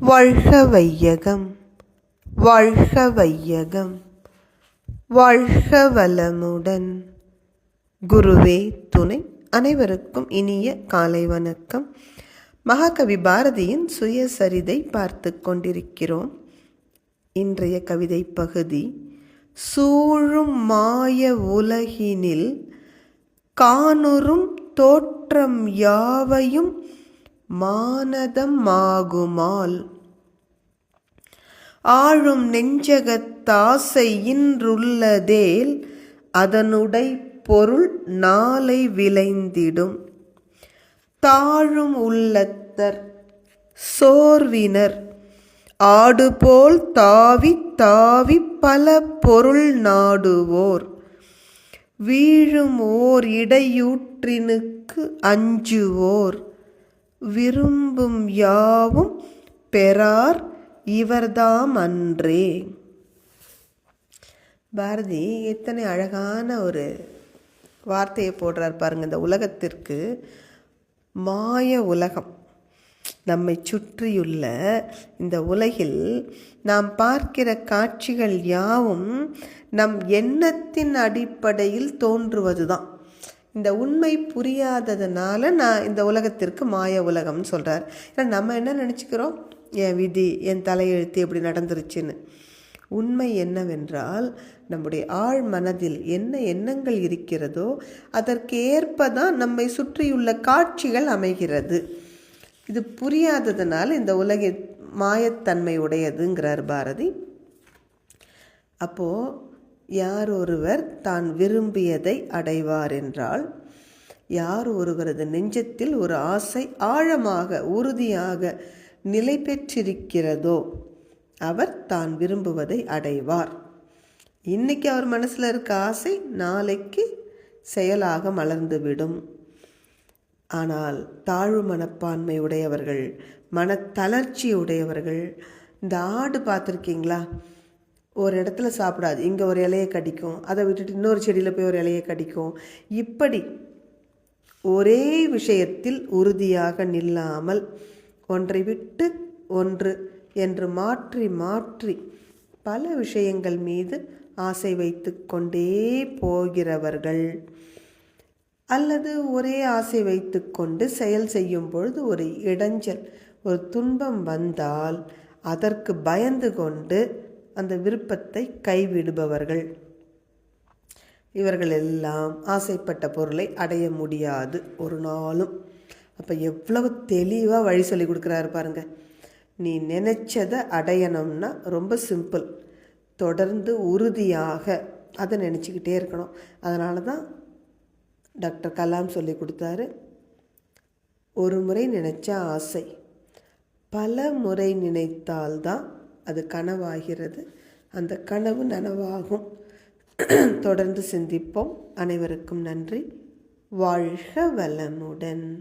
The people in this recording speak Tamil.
வாழ்க வையகம் வாழ்க வையகம் வாழ்க வளமுடன் குருவே துணை அனைவருக்கும் இனிய காலை வணக்கம். மகாகவி பாரதியின் சுயசரிதை பார்த்து கொண்டிருக்கிறோம். இன்றைய கவிதை பகுதி சூழும் மாய உலகினில் காணுறும் தோற்றம் யாவையும் மானதம் ஆகுமால். ஆழும் நெஞ்சகத்தாசை இன்றுள்ளதேல் அதனுடை பொருள் நாளை விளைந்திடும். தாழும் உள்ளத்தர் சோர்வினர் ஆடுபோல் தாவி தாவி பல பொருள் நாடுவோர். வீழும் ஓர் இடையூற்றினுக்கு அஞ்சுவோர். விரும்பும் யாவும் பெறார் இவர்தாம் அன்றே பாரதி எத்தனை அழகான ஒரு வார்த்தையை போடுறார் பாருங்க. இந்த உலகத்திற்கு மாய உலகம். நம்மை சுற்றியுள்ள இந்த உலகில் நாம் பார்க்கிற காட்சிகள் யாவும் நம் எண்ணத்தின் அடிப்படையில் தோன்றுவதுதான். இந்த உண்மை புரியாததுனால நான் இந்த உலகத்திற்கு மாய உலகம்னு சொல்கிறார் ஏன்னா நம்ம என்ன நினச்சிக்கிறோம்? என் விதி என் தலையெழுத்து எப்படி நடந்துருச்சுன்னு. உண்மை என்னவென்றால் நம்முடைய ஆழ் மனதில் என்ன எண்ணங்கள் இருக்கிறதோ அதற்கு ஏற்ப தான் நம்மை சுற்றியுள்ள காட்சிகள் அமைகிறது. இது புரியாததுனால இந்த உலக மாயத்தன்மை உடையதுங்கிறார் பாரதி. அப்போது யார் ஒருவர் தான் விரும்பியதை அடைவார் என்றால் யார் ஒருவரது நெஞ்சத்தில் ஒரு ஆசை ஆழமாக உறுதியாக நிலை பெற்றிருக்கிறதோ அவர் தான் விரும்புவதை அடைவார். இன்னைக்கு அவர் மனசில் இருக்க ஆசை நாளைக்கு செயலாக மலர்ந்துவிடும். ஆனால் தாழ்வு மனப்பான்மை உடையவர்கள் மனத்தளர்ச்சி உடையவர்கள் இந்த ஆடு பார்த்துருக்கீங்களா? ஒரு இடத்துல சாப்பிடாது. இங்கே ஒரு இலையை கடிக்கும். அதை விட்டுட்டு இன்னொரு செடியில் போய் ஒரு இலையை கடிக்கும். இப்படி ஒரே விஷயத்தில் உறுதியாக நில்லாமல் ஒன்றை விட்டு ஒன்று என்று மாற்றி மாற்றி பல விஷயங்கள் மீது ஆசை வைத்து கொண்டே போகிறவர்கள் அல்லது ஒரே ஆசை வைத்துக்கொண்டு செயல் செய்யும் பொழுது ஒரு இடைஞ்சல் ஒரு துன்பம் வந்தால் அதற்கு பயந்து கொண்டு அந்த விருப்பத்தை கைவிடுபவர்கள். இவர்கள் எல்லாம் ஆசைப்பட்ட பொருளை அடைய முடியாது ஒரு நாளும். அப்போ எவ்வளவு தெளிவாக வழி சொல்லி கொடுக்குறாரு பாருங்க. நீ நினச்சதை அடையணும்னா ரொம்ப சிம்பிள். தொடர்ந்து உறுதியாக அதை நினச்சிக்கிட்டே இருக்கணும். அதனால தான் டாக்டர் கலாம் சொல்லி கொடுத்தாரு. ஒரு முறை நினச்ச ஆசை. பல முறை நினைத்தால்தான் அது கனவாகிறது. அந்த கனவு நனவாகும். தொடர்ந்து சிந்திப்போம். அனைவருக்கும் நன்றி. வாழ்க வளமுடன்.